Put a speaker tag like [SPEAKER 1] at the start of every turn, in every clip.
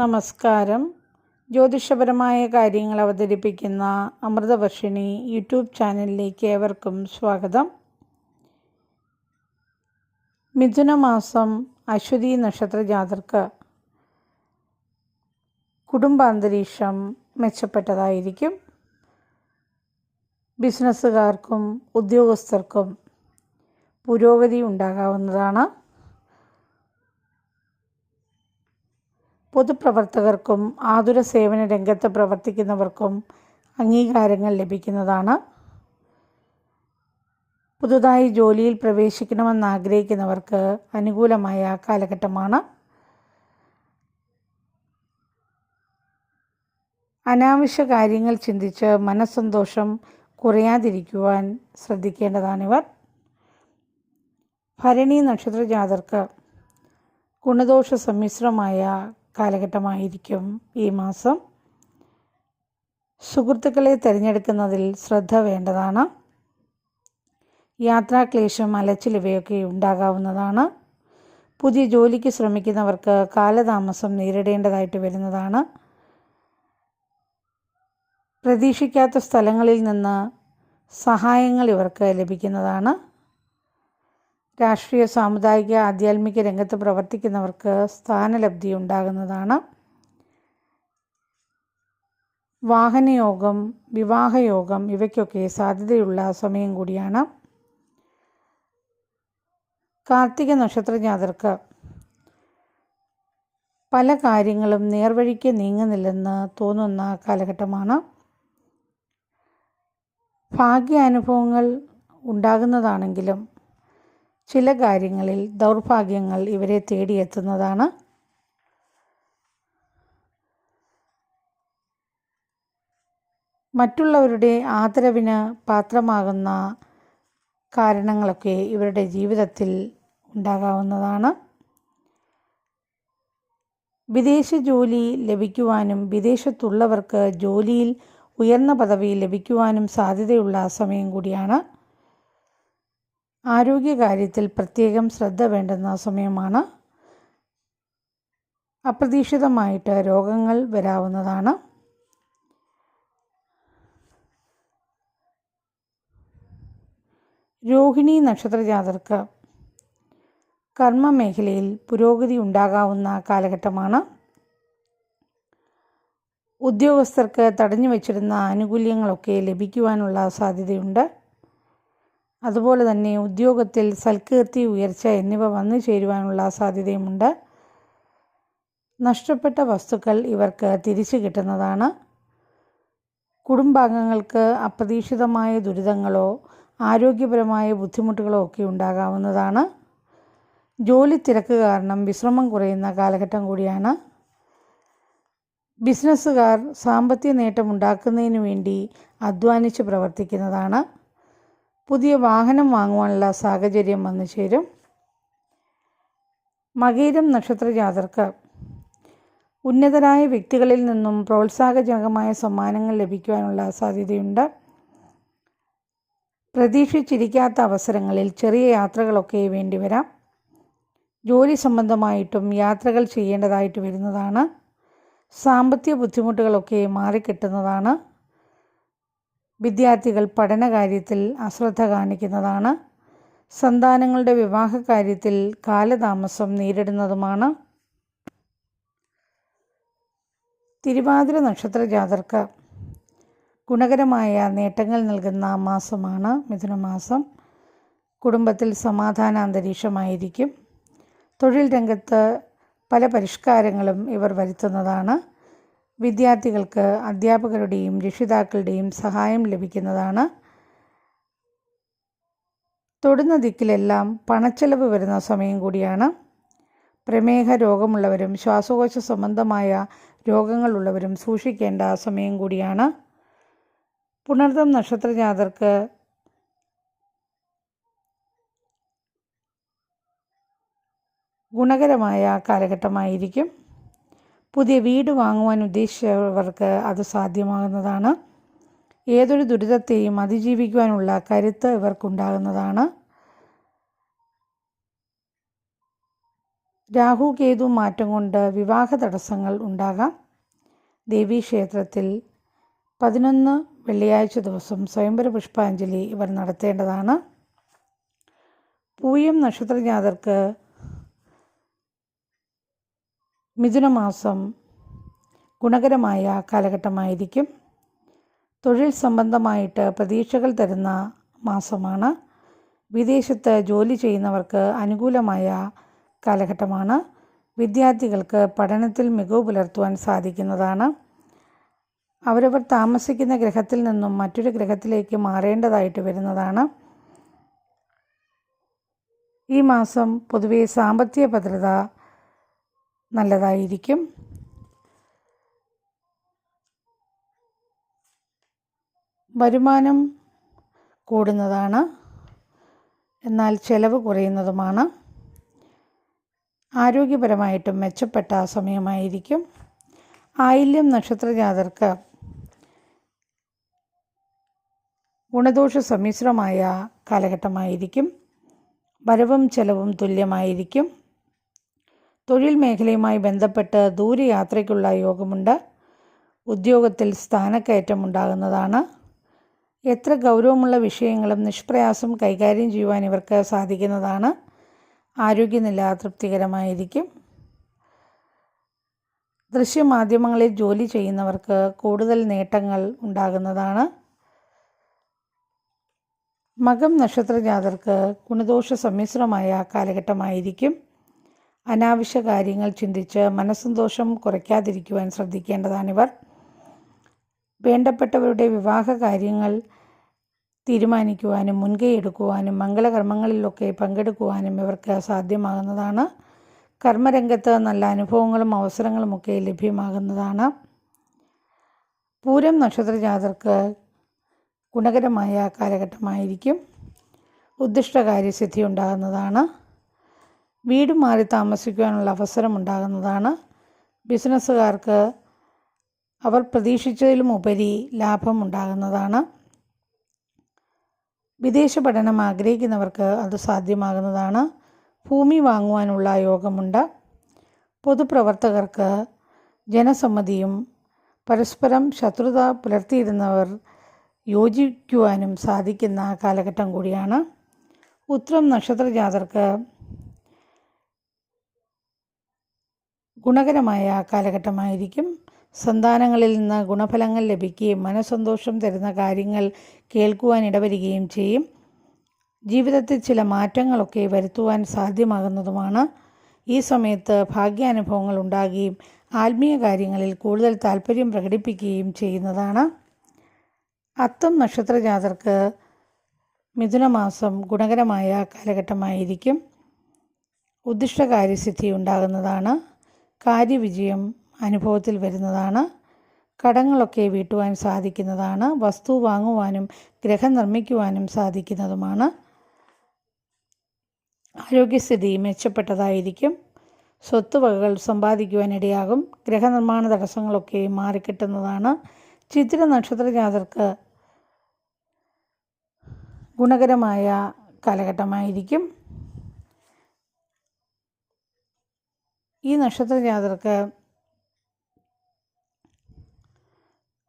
[SPEAKER 1] നമസ്കാരം. ജ്യോതിഷപരമായ കാര്യങ്ങൾ അവതരിപ്പിക്കുന്ന അമൃതവർഷിണി യൂട്യൂബ് ചാനലിലേക്ക് ഏവർക്കും സ്വാഗതം. മിഥുനമാസം അശ്വതി നക്ഷത്ര ജാതർക്ക് കുടുംബാന്തരീക്ഷം മെച്ചപ്പെട്ടതായിരിക്കും. ബിസിനസ്സുകാർക്കും ഉദ്യോഗസ്ഥർക്കും പുരോഗതി ഉണ്ടാകാവുന്നതാണ്. പൊതുപ്രവർത്തകർക്കും ആതുര സേവന രംഗത്ത് പ്രവർത്തിക്കുന്നവർക്കും അംഗീകാരങ്ങൾ ലഭിക്കുന്നതാണ്. പുതുതായി ജോലിയിൽ പ്രവേശിക്കണമെന്ന് ആഗ്രഹിക്കുന്നവർക്ക് അനുകൂലമായ കാലഘട്ടമാണ്. അനാവശ്യ കാര്യങ്ങൾ ചിന്തിച്ച് മനസ്സന്തോഷം കുറയാതിരിക്കുവാൻ ശ്രദ്ധിക്കേണ്ടതാണിവർ. ഭരണി നക്ഷത്ര ജാതർക്ക് ഗുണദോഷ സമ്മിശ്രമായ കാലഘട്ടമായിരിക്കും ഈ മാസം. സുഹൃത്തുക്കളെ തിരഞ്ഞെടുക്കുന്നതിൽ ശ്രദ്ധ വേണ്ടതാണ്. യാത്രാക്ലേശം അലച്ചിൽ ഇവയൊക്കെ ഉണ്ടാകാവുന്നതാണ്. പുതിയ ജോലിക്ക് ശ്രമിക്കുന്നവർക്ക് കാലതാമസം നേരിടേണ്ടതായിട്ട് വരുന്നതാണ്. പ്രതീക്ഷിക്കാത്ത സ്ഥലങ്ങളിൽ നിന്ന് സഹായങ്ങൾ ഇവർക്ക് ലഭിക്കുന്നതാണ്. രാഷ്ട്രീയ സാമുദായിക ആധ്യാത്മിക രംഗത്ത് പ്രവർത്തിക്കുന്നവർക്ക് സ്ഥാനലബ്ധി ഉണ്ടാകുന്നതാണ്. വാഹനയോഗം വിവാഹയോഗം ഇവയ്ക്കൊക്കെ സാധ്യതയുള്ള സമയം കൂടിയാണ്. കാർത്തിക നക്ഷത്ര ജാതർക്ക് പല കാര്യങ്ങളും നേർവഴിക്ക് നീങ്ങുന്നില്ലെന്ന് തോന്നുന്ന കാലഘട്ടമാണ്. ഭാഗ്യാനുഭവങ്ങൾ ഉണ്ടാകുന്നതാണെങ്കിലും ചില കാര്യങ്ങളിൽ ദൗർഭാഗ്യങ്ങൾ ഇവരെ തേടിയെത്തുന്നതാണ്. മറ്റുള്ളവരുടെ ആദരവിന് പാത്രമാകുന്ന കാരണങ്ങളൊക്കെ ഇവരുടെ ജീവിതത്തിൽ ഉണ്ടാകാവുന്നതാണ്. വിദേശ ജോലി ലഭിക്കുവാനും വിദേശത്തുള്ളവർക്ക് ജോലിയിൽ ഉയർന്ന പദവി ലഭിക്കുവാനും സാധ്യതയുള്ള സമയം കൂടിയാണ്. ആരോഗ്യകാര്യത്തിൽ പ്രത്യേകം ശ്രദ്ധ വേണ്ടുന്ന സമയമാണ്. അപ്രതീക്ഷിതമായിട്ട് രോഗങ്ങൾ വരാവുന്നതാണ്. രോഹിണി നക്ഷത്ര ജാതർക്ക് കർമ്മ മേഖലയിൽ പുരോഗതി ഉണ്ടാകാവുന്ന കാലഘട്ടമാണ്. ഉദ്യോഗസ്ഥർക്ക് തടഞ്ഞു വച്ചിരുന്ന ആനുകൂല്യങ്ങളൊക്കെ ലഭിക്കുവാനുള്ള സാധ്യതയുണ്ട്. അതുപോലെ തന്നെ ഉദ്യോഗത്തിൽ സൽകീർത്തി ഉയർച്ച എന്നിവ വന്നു ചേരുവാനുള്ള സാധ്യതയുമുണ്ട്. നഷ്ടപ്പെട്ട വസ്തുക്കൾ ഇവർക്ക് തിരിച്ചു കിട്ടുന്നതാണ്. കുടുംബാംഗങ്ങൾക്ക് അപ്രതീക്ഷിതമായ ദുരിതങ്ങളോ ആരോഗ്യപരമായ ബുദ്ധിമുട്ടുകളോ ഒക്കെ ഉണ്ടാകാവുന്നതാണ്. ജോലി തിരക്ക് കാരണം വിശ്രമം കുറയുന്ന കാലഘട്ടം കൂടിയാണ്. ബിസിനസ്സുകാർ സാമ്പത്തിക നേട്ടമുണ്ടാക്കുന്നതിന് വേണ്ടി അധ്വാനിച്ച് പ്രവർത്തിക്കുന്നതാണ്. പുതിയ വാഹനം വാങ്ങുവാനുള്ള സാഹചര്യം വന്നു ചേരും. മകീരം നക്ഷത്ര ജാതർക്ക് ഉന്നതരായ വ്യക്തികളിൽ നിന്നും പ്രോത്സാഹജനകമായ സമ്മാനങ്ങൾ ലഭിക്കുവാനുള്ള സാധ്യതയുണ്ട്. പ്രതീക്ഷിച്ചിരിക്കാത്ത അവസരങ്ങളിൽ ചെറിയ യാത്രകളൊക്കെ വേണ്ടിവരാം ജോലി സംബന്ധമായിട്ടും യാത്രകൾ ചെയ്യേണ്ടതായിട്ട് വരുന്നതാണ്. സാമ്പത്തിക ബുദ്ധിമുട്ടുകളൊക്കെ മാറിക്കിട്ടുന്നതാണ്. വിദ്യാർത്ഥികൾ പഠനകാര്യത്തിൽ അശ്രദ്ധ കാണിക്കുന്നതാണ്. സന്താനങ്ങളുടെ വിവാഹ കാര്യത്തിൽ കാലതാമസം നേരിടുന്നതുമാണ്. തിരുവാതിര നക്ഷത്ര ജാതർക്ക് ഗുണകരമായ നേട്ടങ്ങൾ നൽകുന്ന മാസമാണ് മിഥുനമാസം. കുടുംബത്തിൽ സമാധാന അന്തരീക്ഷമായിരിക്കും തൊഴിൽ രംഗത്ത് പല പരിഷ്കാരങ്ങളും ഇവർ വരുത്തുന്നതാണ്. വിദ്യാർത്ഥികൾക്ക് അധ്യാപകരുടെയും രക്ഷിതാക്കളുടെയും സഹായം ലഭിക്കുന്നതാണ്. തൊടുന്ന ദിക്കിലെല്ലാം പണച്ചെലവ് വരുന്ന സമയം കൂടിയാണ്. പ്രമേഹ രോഗമുള്ളവരും ശ്വാസകോശ സംബന്ധമായ രോഗങ്ങളുള്ളവരും സൂക്ഷിക്കേണ്ട സമയം കൂടിയാണ്. പുണർതം നക്ഷത്രജാതർക്ക് ഗുണകരമായ കാലഘട്ടമായിരിക്കും. പുതിയ വീട് വാങ്ങുവാൻ ഉദ്ദേശിച്ചവർക്ക് അത് സാധ്യമാകുന്നതാണ്. ഏതൊരു ദുരിതത്തെയും അതിജീവിക്കുവാനുള്ള കരുത്ത് ഇവർക്കുണ്ടാകുന്നതാണ്. രാഹു കേതു മാറ്റം കൊണ്ട് വിവാഹ തടസ്സങ്ങൾ ഉണ്ടാകാം. ദേവീക്ഷേത്രത്തിൽ പതിനൊന്ന് വെള്ളിയാഴ്ച ദിവസം സ്വയംവര പുഷ്പാഞ്ജലി ഇവർ നടത്തേണ്ടതാണ്. പൂയം നക്ഷത്രജാതർക്ക് മിഥുനമാസം ഗുണകരമായ കാലഘട്ടമായിരിക്കും. തൊഴിൽ സംബന്ധമായിട്ട് പ്രതീക്ഷകൾ തരുന്ന മാസമാണ്. വിദേശത്ത് ജോലി ചെയ്യുന്നവർക്ക് അനുകൂലമായ കാലഘട്ടമാണ്. വിദ്യാർത്ഥികൾക്ക് പഠനത്തിൽ മികവ് പുലർത്തുവാൻ സാധിക്കുന്നതാണ്. അവരവർ താമസിക്കുന്ന ഗ്രഹത്തിൽ നിന്നും മറ്റൊരു ഗ്രഹത്തിലേക്ക് മാറേണ്ടതായിട്ട് വരുന്നതാണ്. ഈ മാസം പൊതുവെ സാമ്പത്തിക ഭദ്രത നല്ലതായിരിക്കും. വരുമാനം കൂടുന്നതാണ്. എന്നാൽ ചെലവ് കുറയുന്നതുമാണ്. ആരോഗ്യപരമായിട്ടും മെച്ചപ്പെട്ട സമയമായിരിക്കും. ആയില്യം നക്ഷത്രജാതർക്ക് ഗുണദോഷ സമ്മിശ്രമായ കാലഘട്ടമായിരിക്കും. വരവും ചെലവും തുല്യമായിരിക്കും. തൊഴിൽ മേഖലയുമായി ബന്ധപ്പെട്ട് ദൂരയാത്രയ്ക്കുള്ള യോഗമുണ്ട്. ഉദ്യോഗത്തിൽ സ്ഥാനക്കയറ്റം ഉണ്ടാകുന്നതാണ്. എത്ര ഗൗരവമുള്ള വിഷയങ്ങളും നിഷ്പ്രയാസം കൈകാര്യം ചെയ്യുവാൻ ഇവർക്ക് സാധിക്കുന്നതാണ്. ആരോഗ്യനില തൃപ്തികരമായിരിക്കും. ദൃശ്യമാധ്യമങ്ങളിൽ ജോലി ചെയ്യുന്നവർക്ക് കൂടുതൽ നേട്ടങ്ങൾ ഉണ്ടാകുന്നതാണ്. മകം നക്ഷത്രജാതർക്ക് ഗുണദോഷ സമ്മിശ്രമായ കാലഘട്ടമായിരിക്കും. അനാവശ്യ കാര്യങ്ങൾ ചിന്തിച്ച് മനസ്സന്തോഷം കുറയ്ക്കാതിരിക്കുവാൻ ശ്രദ്ധിക്കേണ്ടതാണിവർ വേണ്ടപ്പെട്ടവരുടെ വിവാഹ കാര്യങ്ങൾ തീരുമാനിക്കുവാനും മുൻകൈ എടുക്കുവാനും മംഗളകർമ്മങ്ങളിലൊക്കെ പങ്കെടുക്കുവാനും ഇവർക്ക് സാധ്യമാകുന്നതാണ്. കർമ്മരംഗത്ത് നല്ല അനുഭവങ്ങളും അവസരങ്ങളുമൊക്കെ ലഭ്യമാകുന്നതാണ്. പൂരം നക്ഷത്ര ജാതർക്ക് ഗുണകരമായ കാലഘട്ടമായിരിക്കും. ഉദ്ദിഷ്ടകാര്യസിദ്ധി ഉണ്ടാകുന്നതാണ്. വീട് മാറി താമസിക്കുവാനുള്ള അവസരം ഉണ്ടാകുന്നതാണ്. ബിസിനസ്സുകാർക്ക് അവർ പ്രതീക്ഷിച്ചതിലും ഉപരി ലാഭം ഉണ്ടാകുന്നതാണ്. വിദേശ പഠനം ആഗ്രഹിക്കുന്നവർക്ക് അത് സാധ്യമാകുന്നതാണ്. ഭൂമി വാങ്ങുവാനുള്ള യോഗമുണ്ട്. പൊതുപ്രവർത്തകർക്ക് ജനസമ്മതിയും പരസ്പരം ശത്രുത പുലർത്തിയിരുന്നവർ യോജിക്കുവാനും സാധിക്കുന്ന കാലഘട്ടം കൂടിയാണ്. ഉത്രം നക്ഷത്രജാതർക്ക് ഗുണകരമായ കാലഘട്ടമായിരിക്കും. സന്താനങ്ങളിൽ നിന്ന് ഗുണഫലങ്ങൾ ലഭിക്കുകയും മനസ്സന്തോഷം തരുന്ന കാര്യങ്ങൾ കേൾക്കുവാൻ ഇടവരികയും ചെയ്യും. ജീവിതത്തിൽ ചില മാറ്റങ്ങളൊക്കെ വരുത്തുവാൻ സാധ്യമാകുന്നതുമാണ്. ഈ സമയത്ത് ഭാഗ്യാനുഭവങ്ങൾ ഉണ്ടാകുകയും ആത്മീയ കാര്യങ്ങളിൽ കൂടുതൽ താല്പര്യം പ്രകടിപ്പിക്കുകയും ചെയ്യുന്നതാണ്. അത്തം നക്ഷത്രജാതർക്ക് മിഥുനമാസം ഗുണകരമായ കാലഘട്ടമായിരിക്കും. ഉദ്ദിഷ്ടകാര്യസിദ്ധി ഉണ്ടാകുന്നതാണ്. കാര്യവിജയം അനുഭവത്തിൽ വരുന്നതാണ്. കടങ്ങളൊക്കെ വീട്ടുവാൻ സാധിക്കുന്നതാണ്. വസ്തു വാങ്ങുവാനും ഗ്രഹം നിർമ്മിക്കുവാനും സാധിക്കുന്നതുമാണ്. ആരോഗ്യസ്ഥിതി മെച്ചപ്പെട്ടതായിരിക്കും. സ്വത്തുവകകൾ സമ്പാദിക്കുവാനിടയാകും. ഗ്രഹനിർമ്മാണ തടസ്സങ്ങളൊക്കെ മാറിക്കിട്ടുന്നതാണ്. ചിത്ര നക്ഷത്ര നക്ഷത്രജാതർക്ക് ഗുണകരമായ കാലഘട്ടമായിരിക്കും. ഈ നക്ഷത്ര ജാതർക്ക്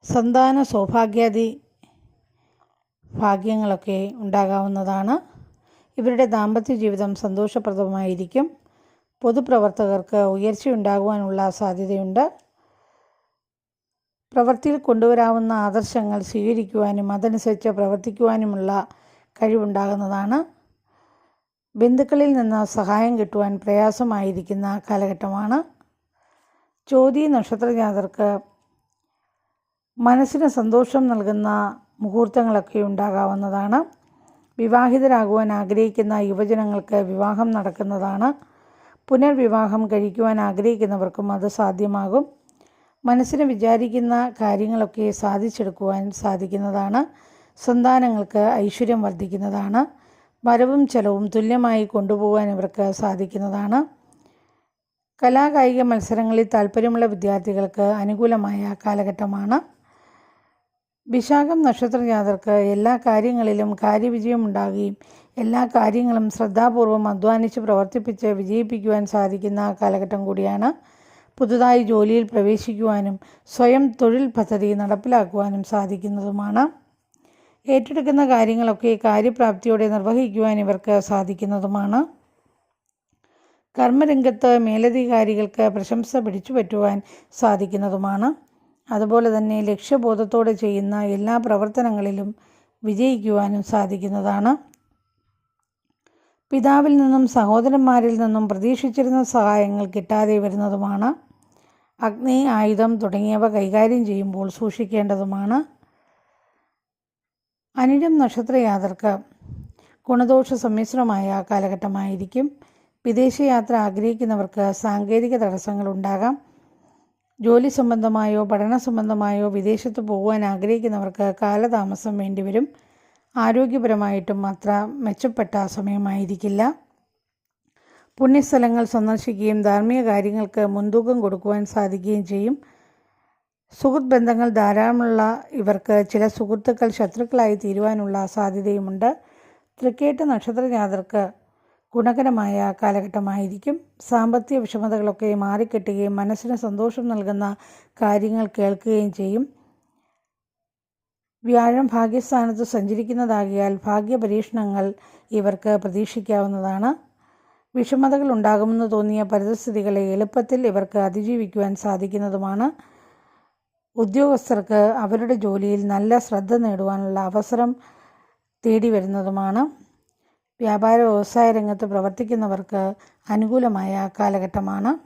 [SPEAKER 1] സന്താന സൗഭാഗ്യാദി ഭാഗ്യങ്ങളൊക്കെ ഉണ്ടാകാവുന്നതാണ്. ഇവരുടെ ദാമ്പത്യ ജീവിതം സന്തോഷപ്രദമായിരിക്കും. പൊതുപ്രവർത്തകർക്ക് ഉയർച്ചയുണ്ടാകുവാനുള്ള സാധ്യതയുണ്ട്. പ്രവൃത്തിയിൽ കൊണ്ടുവരാവുന്ന ആദർശങ്ങൾ സ്വീകരിക്കുവാനും അതനുസരിച്ച് പ്രവർത്തിക്കുവാനുമുള്ള കഴിവുണ്ടാകുന്നതാണ്. ബന്ധുക്കളിൽ നിന്ന് സഹായം കിട്ടുവാൻ പ്രയാസമായിരിക്കുന്ന കാലഘട്ടമാണ്. ചോതി നക്ഷത്രജാതർക്ക് മനസ്സിന് സന്തോഷം നൽകുന്ന മുഹൂർത്തങ്ങളൊക്കെ ഉണ്ടാകാവുന്നതാണ്. വിവാഹിതരാകുവാൻ ആഗ്രഹിക്കുന്ന യുവജനങ്ങൾക്ക് വിവാഹം നടക്കുന്നതാണ്. പുനർവിവാഹം കഴിക്കുവാൻ ആഗ്രഹിക്കുന്നവർക്കും അത് സാധ്യമാകും. മനസ്സിന് വിചാരിക്കുന്ന കാര്യങ്ങളൊക്കെ സാധിച്ചെടുക്കുവാൻ സാധിക്കുന്നതാണ്. സന്താനങ്ങൾക്ക് ഐശ്വര്യം വർദ്ധിക്കുന്നതാണ്. വരവും ചെലവും തുല്യമായി കൊണ്ടുപോകാൻ ഇവർക്ക് സാധിക്കുന്നതാണ്. കലാകായിക മത്സരങ്ങളിൽ താല്പര്യമുള്ള വിദ്യാർത്ഥികൾക്ക് അനുകൂലമായ കാലഘട്ടമാണ്. വിശാഖം നക്ഷത്ര ജാതർക്ക് എല്ലാ കാര്യങ്ങളിലും കാര്യവിജയം ഉണ്ടാകുകയും എല്ലാ കാര്യങ്ങളും ശ്രദ്ധാപൂർവം അധ്വാനിച്ച് പ്രവർത്തിപ്പിച്ച് വിജയിപ്പിക്കുവാൻ സാധിക്കുന്ന കാലഘട്ടം കൂടിയാണ്. പുതുതായി ജോലിയിൽ പ്രവേശിക്കുവാനും സ്വയം തൊഴിൽ പദ്ധതി നടപ്പിലാക്കുവാനും സാധിക്കുന്നതുമാണ്. ഏറ്റെടുക്കുന്ന കാര്യങ്ങളൊക്കെ കാര്യപ്രാപ്തിയോടെ നിർവഹിക്കുവാൻ ഇവർക്ക് സാധിക്കുന്നതുമാണ്. കർമ്മരംഗത്ത് മേലധികാരികൾക്ക് പ്രശംസ പിടിച്ചുപറ്റുവാൻ സാധിക്കുന്നതുമാണ്. അതുപോലെ തന്നെ ലക്ഷ്യബോധത്തോടെ ചെയ്യുന്ന എല്ലാ പ്രവർത്തനങ്ങളിലും വിജയിക്കുവാനും സാധിക്കുന്നതാണ്. പിതാവിൽ നിന്നും സഹോദരന്മാരിൽ നിന്നും പ്രതീക്ഷിച്ചിരുന്ന സഹായങ്ങൾ കിട്ടാതെ വരുന്നതുമാണ്. അഗ്നി ആയുധം തുടങ്ങിയവ കൈകാര്യം ചെയ്യുമ്പോൾ സൂക്ഷിക്കേണ്ടതുമാണ്. അനിഴം നക്ഷത്രയാത്രക്ക് ഗുണദോഷ സമ്മിശ്രമായ കാലഘട്ടമായിരിക്കും. വിദേശയാത്ര ആഗ്രഹിക്കുന്നവർക്ക് സാങ്കേതിക തടസ്സങ്ങൾ ഉണ്ടാകാം. ജോലി സംബന്ധമായോ പഠന സംബന്ധമായോ വിദേശത്ത് പോകുവാൻ ആഗ്രഹിക്കുന്നവർക്ക് കാലതാമസം വേണ്ടിവരും. ആരോഗ്യപരമായിട്ടും അത്ര മെച്ചപ്പെട്ട സമയമായിരിക്കില്ല. പുണ്യസ്ഥലങ്ങൾ സന്ദർശിക്കുകയും ധാർമ്മിക കാര്യങ്ങൾക്ക് മുൻതൂക്കം കൊടുക്കുവാൻ സാധിക്കുകയും ചെയ്യും. സുഹൃത്ത് ബന്ധങ്ങൾ ധാരാളമുള്ള ഇവർക്ക് ചില സുഹൃത്തുക്കൾ ശത്രുക്കളായി തീരുവാനുള്ള സാധ്യതയുമുണ്ട്. തൃക്കേട്ട് നക്ഷത്ര ജാതർക്ക് ഗുണകരമായ കാലഘട്ടമായിരിക്കും. സാമ്പത്തിക വിഷമതകളൊക്കെ മാറിക്കെട്ടുകയും മനസ്സിന് സന്തോഷം നൽകുന്ന കാര്യങ്ങൾ കേൾക്കുകയും ചെയ്യും. വ്യാഴം ഭാഗ്യസ്ഥാനത്ത് സഞ്ചരിക്കുന്നതാകിയാൽ ഭാഗ്യപരീക്ഷണങ്ങൾ ഇവർക്ക് പ്രതീക്ഷിക്കാവുന്നതാണ്. വിഷമതകൾ ഉണ്ടാകുമെന്ന് തോന്നിയ പരിതസ്ഥിതികളെ എളുപ്പത്തിൽ ഇവർക്ക് അതിജീവിക്കുവാൻ സാധിക്കുന്നതുമാണ്. ഉദ്യോഗസ്ഥർക്ക് അവരുടെ ജോലിയിൽ നല്ല ശ്രദ്ധ നേടുവാനുള്ള അവസരം തേടി വരുന്നതുമാണ്. വ്യാപാര വ്യവസായ രംഗത്ത് പ്രവർത്തിക്കുന്നവർക്ക് അനുകൂലമായ കാലഘട്ടമാണ്.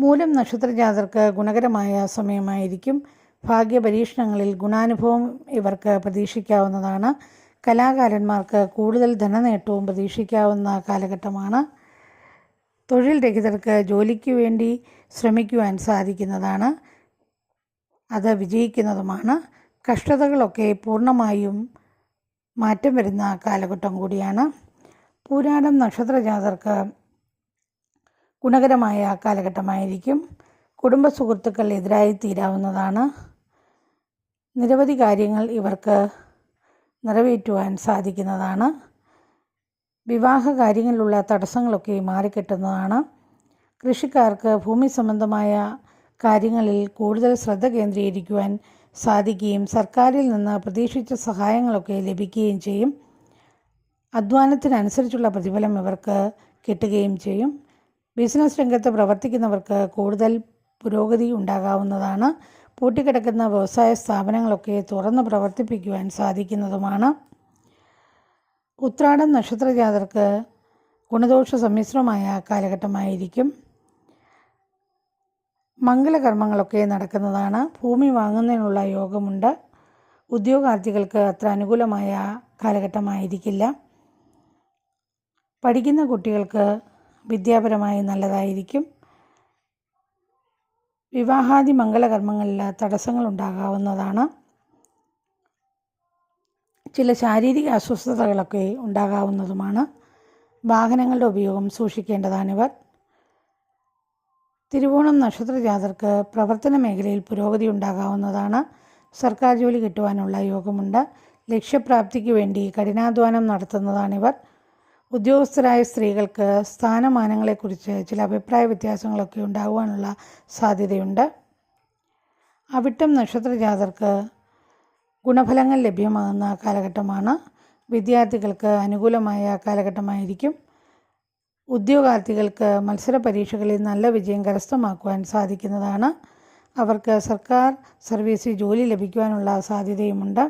[SPEAKER 1] മൂലം നക്ഷത്രജാതർക്ക് ഗുണകരമായ സമയമായിരിക്കും. ഭാഗ്യപരീക്ഷണങ്ങളിൽ ഗുണാനുഭവം ഇവർക്ക് പ്രതീക്ഷിക്കാവുന്നതാണ്. കലാകാരന്മാർക്ക് കൂടുതൽ ധനനേട്ടവും പ്രതീക്ഷിക്കാവുന്ന കാലഘട്ടമാണ്. തൊഴിൽ രഹിതർക്ക് ജോലിക്ക് വേണ്ടി ശ്രമിക്കുവാൻ സാധിക്കുന്നതാണ്. അത് വിജയിക്കുന്നതുമാണ്. കഷ്ടതകളൊക്കെ പൂർണമായും മാറ്റം വരുന്ന കാലഘട്ടം കൂടിയാണ്. പൂരാടം നക്ഷത്ര ജാതർക്ക് ഗുണകരമായ കാലഘട്ടമായിരിക്കും. കുടുംബ സുഹൃത്തുക്കൾ എതിരായി തീരാവുന്നതാണ്. നിരവധി കാര്യങ്ങൾ ഇവർക്ക് നിറവേറ്റുവാൻ സാധിക്കുന്നതാണ്. വിവാഹ കാര്യങ്ങളിലുള്ള തടസ്സങ്ങളൊക്കെ മാറിക്കിട്ടുന്നതാണ്. കൃഷിക്കാർക്ക് ഭൂമി സംബന്ധമായ കാര്യങ്ങളിൽ കൂടുതൽ ശ്രദ്ധ കേന്ദ്രീകരിക്കുവാൻ സാധിക്കുകയും സർക്കാരിൽ നിന്ന് പ്രതീക്ഷിച്ച സഹായങ്ങളൊക്കെ ലഭിക്കുകയും ചെയ്യും. അധ്വാനത്തിനനുസരിച്ചുള്ള പ്രതിഫലം ഇവർക്ക് കിട്ടുകയും ചെയ്യും. ബിസിനസ് രംഗത്ത് പ്രവർത്തിക്കുന്നവർക്ക് കൂടുതൽ പുരോഗതി ഉണ്ടാകാവുന്നതാണ്. പൂട്ടിക്കിടക്കുന്ന വ്യവസായ സ്ഥാപനങ്ങളൊക്കെ തുറന്ന് പ്രവർത്തിപ്പിക്കുവാൻ സാധിക്കുന്നതുമാണ്. ഉത്രാടം നക്ഷത്രജാതർക്ക് ഗുണദോഷ സമ്മിശ്രമായ കാലഘട്ടമായിരിക്കും. മംഗളകർമ്മങ്ങളൊക്കെ നടക്കുന്നതാണ്. ഭൂമി വാങ്ങുന്നതിനുള്ള യോഗമുണ്ട്. ഉദ്യോഗാർത്ഥികൾക്ക് അത്ര അനുകൂലമായ കാലഘട്ടമായിരിക്കില്ല. പഠിക്കുന്ന കുട്ടികൾക്ക് വിദ്യാപരമായി നല്ലതായിരിക്കും. വിവാഹാദി മംഗളകർമ്മങ്ങളിൽ തടസ്സങ്ങൾ ഉണ്ടാകാവുന്നതാണ്. ചില ശാരീരിക അസ്വസ്ഥതകളൊക്കെ ഉണ്ടാകാവുന്നതുമാണ്. വാഹനങ്ങളുടെ ഉപയോഗം സൂക്ഷിക്കേണ്ടതാണിവർ. തിരുവോണം നക്ഷത്ര ജാതർക്ക് പ്രവർത്തന മേഖലയിൽ പുരോഗതി ഉണ്ടാകാവുന്നതാണ്. സർക്കാർ ജോലി കിട്ടുവാനുള്ള യോഗമുണ്ട്. ലക്ഷ്യപ്രാപ്തിക്ക് വേണ്ടി കഠിനാധ്വാനം നടത്തുന്നതാണിവർ. ഉദ്യോഗസ്ഥരായ സ്ത്രീകൾക്ക് സ്ഥാനമാനങ്ങളെക്കുറിച്ച് ചില അഭിപ്രായ വ്യത്യാസങ്ങളൊക്കെ ഉണ്ടാകുവാനുള്ള സാധ്യതയുണ്ട്. അവിട്ടം നക്ഷത്ര ജാതർക്ക് ഗുണഫലങ്ങൾ ലഭ്യമാകുന്ന കാലഘട്ടമാണ്. വിദ്യാർത്ഥികൾക്ക് അനുകൂലമായ കാലഘട്ടമായിരിക്കും. ഉദ്യോഗാർത്ഥികൾക്ക് മത്സര പരീക്ഷകളിൽ നല്ല വിജയം കരസ്ഥമാക്കുവാൻ സാധിക്കുന്നതാണ്. അവർക്ക് സർക്കാർ സർവീസിൽ ജോലി ലഭിക്കുവാനുള്ള സാധ്യതയുമുണ്ട്.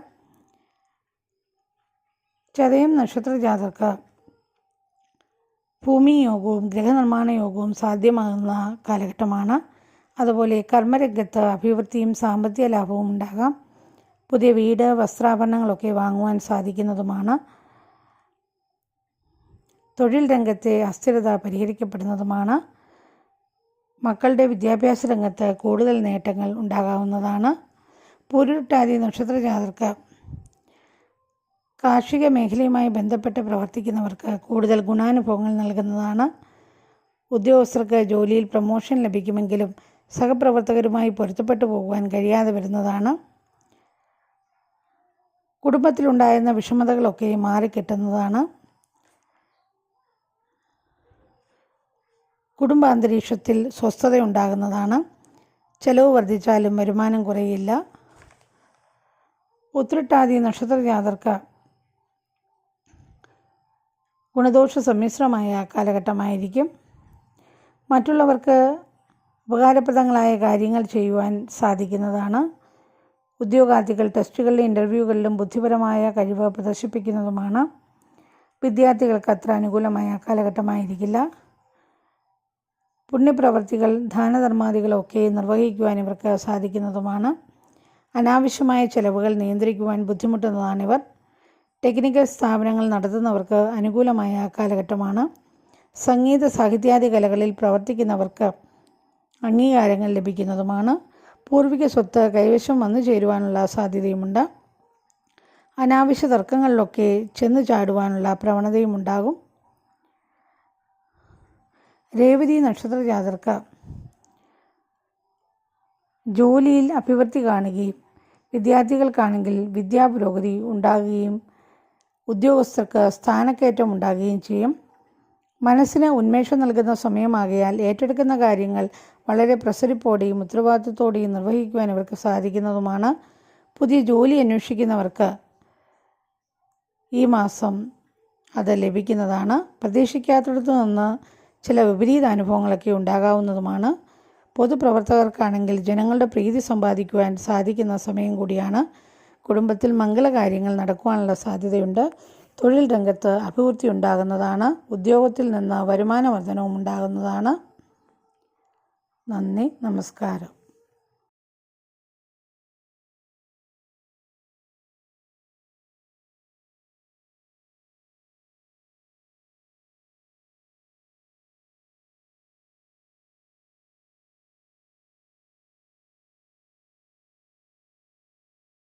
[SPEAKER 1] ചതയം നക്ഷത്ര ജാതർക്ക് ഭൂമി യോഗവും ഗൃഹനിർമ്മാണ യോഗവും സാധ്യമാകുന്ന കാലഘട്ടമാണ്. അതുപോലെ കർമ്മരംഗത്ത് അഭിവൃദ്ധിയും സാമ്പത്തിക ലാഭവും ഉണ്ടാകാം. പുതിയ വീട് വസ്ത്രാഭരണങ്ങളൊക്കെ വാങ്ങുവാൻ സാധിക്കുന്നതുമാണ്. തൊഴിൽ രംഗത്തെ അസ്ഥിരത പരിഹരിക്കപ്പെടുന്നതുമാണ്. മക്കളുടെ വിദ്യാഭ്യാസ രംഗത്ത് കൂടുതൽ നേട്ടങ്ങൾ ഉണ്ടാകാവുന്നതാണ്. പൂരുട്ടാതി നക്ഷത്ര ജാതർക്ക് കാർഷിക മേഖലയുമായി ബന്ധപ്പെട്ട് പ്രവർത്തിക്കുന്നവർക്ക് കൂടുതൽ ഗുണാനുഭവങ്ങൾ നൽകുന്നതാണ്. ഉദ്യോഗസ്ഥർക്ക് ജോലിയിൽ പ്രമോഷൻ ലഭിക്കുമെങ്കിലും സഹപ്രവർത്തകരുമായി പൊരുത്തപ്പെട്ടു പോകുവാൻ കഴിയാതെ വരുന്നതാണ്. കുടുംബത്തിലുണ്ടായിരുന്ന വിഷമതകളൊക്കെ മാറിക്കിട്ടുന്നതാണ്. കുടുംബാന്തരീക്ഷത്തിൽ സ്വസ്ഥതയുണ്ടാകുന്നതാണ്. ചെലവ് വർദ്ധിച്ചാലും വരുമാനം കുറയില്ല. ഉത്രട്ടാതി നക്ഷത്ര ജാതർക്ക് ഗുണദോഷ സമ്മിശ്രമായ കാലഘട്ടമായിരിക്കും. മറ്റുള്ളവർക്ക് ഉപകാരപ്രദങ്ങളായ കാര്യങ്ങൾ ചെയ്യുവാൻ സാധിക്കുന്നതാണ്. ഉദ്യോഗാർത്ഥികൾ ടെസ്റ്റുകളിലും ഇന്റർവ്യൂകളിലും ബുദ്ധിപരമായ കഴിവ് പ്രദർശിപ്പിക്കുന്നതുമാണ്. വിദ്യാർത്ഥികൾക്ക് അത്ര അനുകൂലമായ കാലഘട്ടമായിരിക്കില്ല. പുണ്യപ്രവർത്തികൾ ദാനധർമാദികളൊക്കെ നിർവഹിക്കുവാൻ ഇവർക്ക് സാധിക്കുന്നതുമാണ്. അനാവശ്യമായ ചെലവുകൾ നിയന്ത്രിക്കുവാൻ ബുദ്ധിമുട്ടുന്നതാണിവർ ടെക്നിക്കൽ സ്ഥാപനങ്ങൾ നടത്തുന്നവർക്ക് അനുകൂലമായ കാലഘട്ടമാണ്. സംഗീത സാഹിത്യാദി കലകളിൽ പ്രവർത്തിക്കുന്നവർക്ക് അംഗീകാരങ്ങൾ ലഭിക്കുന്നതുമാണ്. പൂർവിക സ്വത്ത് കൈവശം വന്നു ചേരുവാനുള്ള സാധ്യതയുമുണ്ട്. അനാവശ്യ തർക്കങ്ങളിലൊക്കെ ചെന്നു ചാടുവാനുള്ള പ്രവണതയും ഉണ്ടാകും രേവതി നക്ഷത്ര ജാതർക്ക് ജോലിയിൽ അഭിവൃദ്ധി കാണുകയും വിദ്യാർത്ഥികൾക്കാണെങ്കിൽ വിദ്യാപുരോഗതി ഉണ്ടാകുകയും ഉദ്യോഗസ്ഥർക്ക് സ്ഥാനക്കയറ്റം ഉണ്ടാകുകയും ചെയ്യും. മനസ്സിന് ഉന്മേഷം നൽകുന്ന സമയമാകയാൽ ഏറ്റെടുക്കുന്ന കാര്യങ്ങൾ വളരെ പ്രസരിപ്പോടെയും ഉത്തരവാദിത്വത്തോടെയും നിർവഹിക്കുവാൻ ഇവർക്ക് സാധിക്കുന്നതുമാണ്. പുതിയ ജോലി അന്വേഷിക്കുന്നവർക്ക് ഈ മാസം അത് ലഭിക്കുന്നതാണ്. പ്രതീക്ഷിക്കാത്തടത്തു നിന്ന് ചില വിപരീത അനുഭവങ്ങളൊക്കെ ഉണ്ടാകാവുന്നതുമാണ്. പൊതുപ്രവർത്തകർക്കാണെങ്കിൽ ജനങ്ങളുടെ പ്രീതി സമ്പാദിക്കുവാൻ സാധിക്കുന്ന സമയം കൂടിയാണ്. കുടുംബത്തിൽ മംഗളകാര്യങ്ങൾ നടക്കുവാനുള്ള സാധ്യതയുണ്ട്. തൊഴിൽ രംഗത്ത് അഭിവൃദ്ധി ഉണ്ടാകുന്നതാണ്. ഉദ്യോഗത്തിൽ നിന്ന് വരുമാന വർധനവും ഉണ്ടാകുന്നതാണ്. നന്ദി നമസ്കാരം.